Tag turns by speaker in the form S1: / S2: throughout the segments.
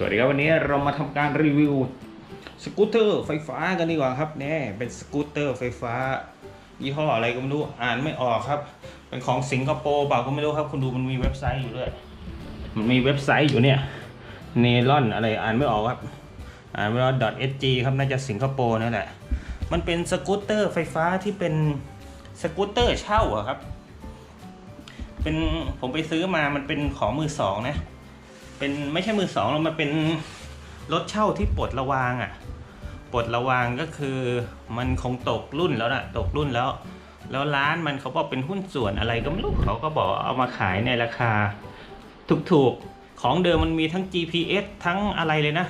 S1: สวัสดีครับวันนี้เรามาทำการรีวิวสกูตเตอร์ไฟฟ้ากันดีกว่าครับแน่เป็นสกูตเตอร์ไฟฟ้า ยี่ห้ออะไรก็ไม่รู้อ่านไม่ออกครับ เป็นของสิงคโปร์เปล่าก็ไม่รู้ครับ คุณดูมันมีเว็บไซต์อยู่ด้วยมันมีเว็บไซต์อยู่เนี่ยเนลอนอะไรอ่านไม่ออกครับอ่านไม่ออก .sg ครับน่าจะสิงคโปร์นั่นแหละมันเป็นสกูตเตอร์ไฟฟ้าที่เป็นสกูตเตอร์เช่าอะครับ เป็นผมไปซื้อมามันเป็นของมือสองนะ เป็นไม่ใช่มือสองแล้วมันเป็นรถเช่าที่ปลดระวางอะ่ะปลดระวางก็คือมันคงตกรุ่นแล้วนะตกรุ่นแล้ว แล้วร้านมันเขาบอกเป็นหุ้นส่วนอะไรก็ไม่รู้เขาก็บอกเอามาขายในราคาถูกๆของเดิมมันมีทั้ง GPS ทั้งอะไรเลยนะ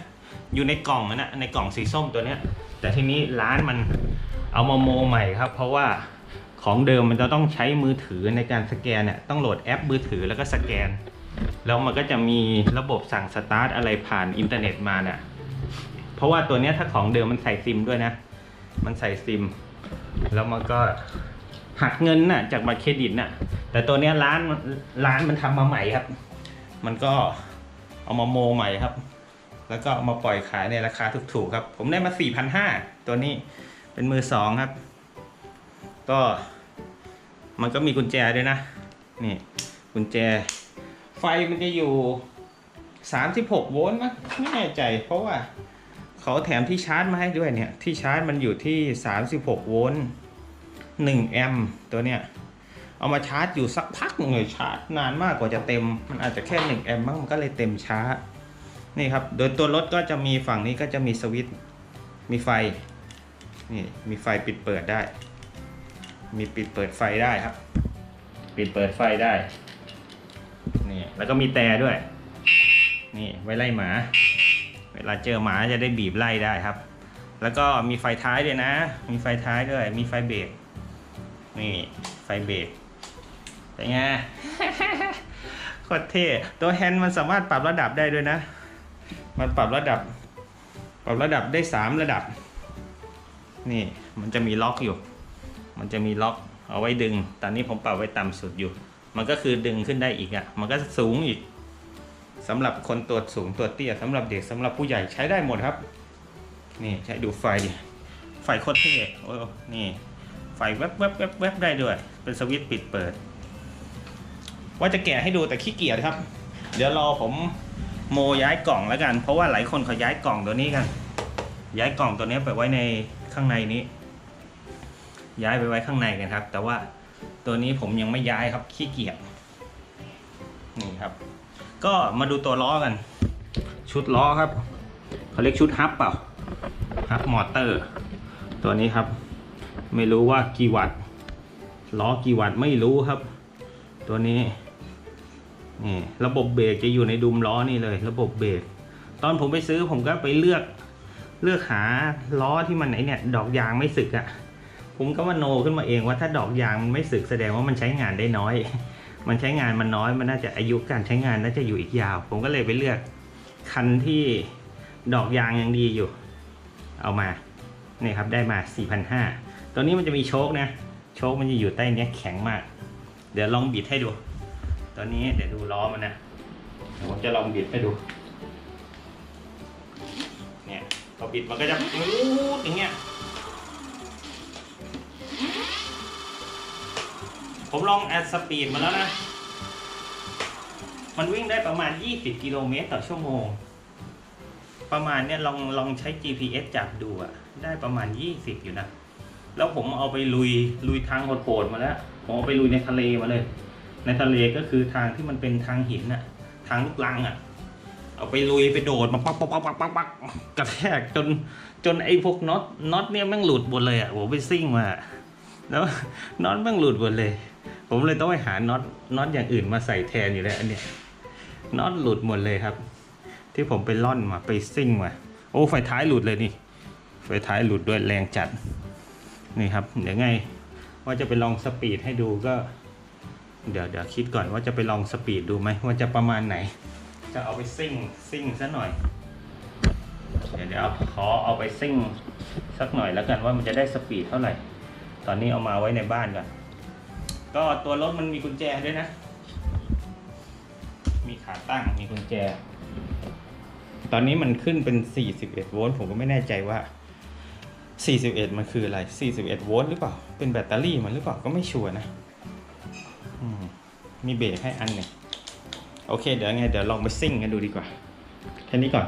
S1: อยู่ในกล่องนะนะในกล่องสีส้มตัวเนี้ย แต่ทีนี้ร้านมันเอามาโมใหม่ครับ เพราะว่าของเดิมมันจะต้องใช้มือถือในการสแกนเนี่ยต้องโหลดแอปมือถือแล้วก็สแกน แล้วมันก็จะมีระบบสั่งสตาร์ทอะไรผ่านอินเทอร์เน็ตมาเนี่ยเพราะว่าตัวเนี้ยถ้าของเดิมมันใส่ซิมด้วยนะ มันใส่ซิม แล้วมันก็หักเงินน่ะ จากบัตรเครดิตน่ะ แต่ตัวเนี้ยร้านร้านมันทำมาใหม่ครับ มันก็เอามาโมใหม่ครับ แล้วก็เอามาปล่อยขายในราคาถูกๆครับ ผมได้มา 4,500 ตัวนี้เป็นมือสองครับ ก็มันก็มีกุญแจด้วยนะ นี่กุญแจ ไฟมันจะอยู่ 36 โวลต์มั้งไม่แน่ใจ เพราะว่าเขาแถมที่ชาร์จมาให้ด้วยเนี่ย ที่ชาร์จมันอยู่ที่ 36 โวลต์1แอมป์ตัวเนี้ยเอามาชาร์จอยู่สักพักหนึ่งเลยชาร์จนานมากกว่าจะเต็ม มันอาจจะแค่1แอมป์มั้งมันก็เลยเต็มช้า นี่ครับ โดยตัวรถก็จะมีฝั่งนี้ก็จะมีสวิตช์มีไฟ นี่มีไฟปิดเปิดได้ มีปิดเปิดไฟได้ครับ ปิดเปิดไฟได้ แล้วก็มีแต่ด้วย นี่ไว้ไล่หมา เวลาเจอหมาจะได้บีบไล่ได้ครับ แล้วก็มีไฟท้ายด้วยนะ มีไฟท้ายด้วย มีไฟเบรก นี่ไฟเบรกเป็นไงโคตรเท่ ตัวแฮนด์มันสามารถปรับระดับได้ด้วยนะ มันปรับระดับ ปรับระดับได้สามระดับ นี่มันจะมีล็อกอยู่ มันจะมีล็อกเอาไว้ดึง ตอนนี้ผมปรับไว้ต่ำสุดอยู่ มันก็คือดึงขึ้นได้อีกอะ่ะ มันก็สูงอีกสำหรับคนตัวสูงตัวเตี้ยสำหรับเด็กสำหรับผู้ใหญ่ใช้ได้หมดครับ นี่ใช้ดูไฟดิไฟโคตรเท่โอ้นี่ ไฟแวบแวบแวบแวบได้ด้วย เป็นสวิตช์ปิดเปิด ว่าจะแกะให้ดูแต่ขี้เกียจครับ เดี๋ยวรอผมโมย้ายกล่องแล้วกัน เพราะว่าหลายคนเขาย้ายกล่องตัวนี้กัน ย้ายกล่องตัวนี้ไปไว้ในข้างในนี้ ย้ายไปไว้ข้างในกันครับ แต่ว่า ตัวนี้ผมยังไม่ย้ายครับขี้เกียจนี่ครับ ก็มาดูตัวล้อกัน ชุดล้อครับเขาเรียกชุดฮับเปล่าฮับมอเตอร์ ตัวนี้ครับ ไม่รู้ว่ากี่วัตต์ล้อกี่วัตต์ไม่รู้ครับ ตัวนี้นี่ระบบเบรกจะอยู่ในดุมล้อนี่เลย ระบบเบรกตอนผมไปซื้อผมก็ไปเลือกเลือกหาล้อที่มันไหนเนี่ย ดอกยางไม่สึกอะ่ะ ผมก็มาโนขึ้นมาเองว่าถ้าดอกยางมันไม่สึกแสดงว่ามันใช้งานได้น้อย มันใช้งานมันน้อยมันน่าจะอายุการใช้งานน่าจะอยู่อีกยาว ผมก็เลยไปเลือกคันที่ดอกยางยังดีอยู่ เอามานี่ครับได้มา4,500ตัวนี้มันจะมีโชคนะ โชคมันจะอยู่ใต้เนี้ยแข็งมาก เดี๋ยวลองบิดให้ดูตัวนี้เดี๋ยวดูล้อมันนะเดี๋ยวผมจะลองบิดให้ดูเนี่ยพอบิดมันก็จะปูดอย่างเงี้ย ผมลองแอดสปีดมาแล้วนะ มันวิ่งได้ประมาณ 20 กิโลเมตรต่อชั่วโมง ประมาณเนี้ยลองลองใช้ GPS จับดูอะได้ประมาณ 20 อยู่นะ แล้วผมเอาไปลุยลุยทางโหดๆมาแล้ว ผมเอาไปลุยในทะเลมาเลย ในทะเลก็คือทางที่มันเป็นทางหินอะทางลูกลังอะเอาไปลุยไปโดดมาปักปักปักปักปักปักกระแทกจนจนไอ้พวกน็อตน็อตเนี่ยแม่งหลุดหมดเลยอะผมไปซิ่งมาแล้วน็อตแม่งหลุดหมดเลย ผมเลยต้องไปหาน็อตน็อตอย่างอื่นมาใส่แทนอยู่แล้วอันเนี้ยน็อตหลุดหมดเลยครับ ที่ผมไปล่อนมาไปซิ่งมาโอ้ไฟท้ายหลุดเลยนี่ไฟท้ายหลุดด้วยแรงจัดนี่ครับเดี๋ยวไงว่าจะไปลองสปีดให้ดูก็ เดี๋ยวเดี๋ยวคิดก่อนว่าจะไปลองสปีดดูไหมว่าจะประมาณไหน จะเอาไปซิ่งซิ่งซะหน่อยเดี๋ยวเดี๋ยวขอเอาไปซิ่งสักหน่อยแล้วกันว่ามันจะได้สปีดเท่าไหร่ ตอนนี้เอามาไว้ในบ้านก่อน ก็ตัวรถมันมีกุญแจด้วยนะ มีขาตั้งมีกุญแจ ตอนนี้มันขึ้นเป็น 41 โวลต์ผมก็ไม่แน่ใจว่า 41 มันคืออะไร 41 โวลต์หรือเปล่า เป็นแบตเตอรี่มันหรือเปล่าก็ไม่ชัวร์นะมมีเบรกให้อันหนึ่งโอเค เดี๋ยวไง เดี๋ยวลองไปซิ่งกันดูดีกว่า แค่นี้ก่อน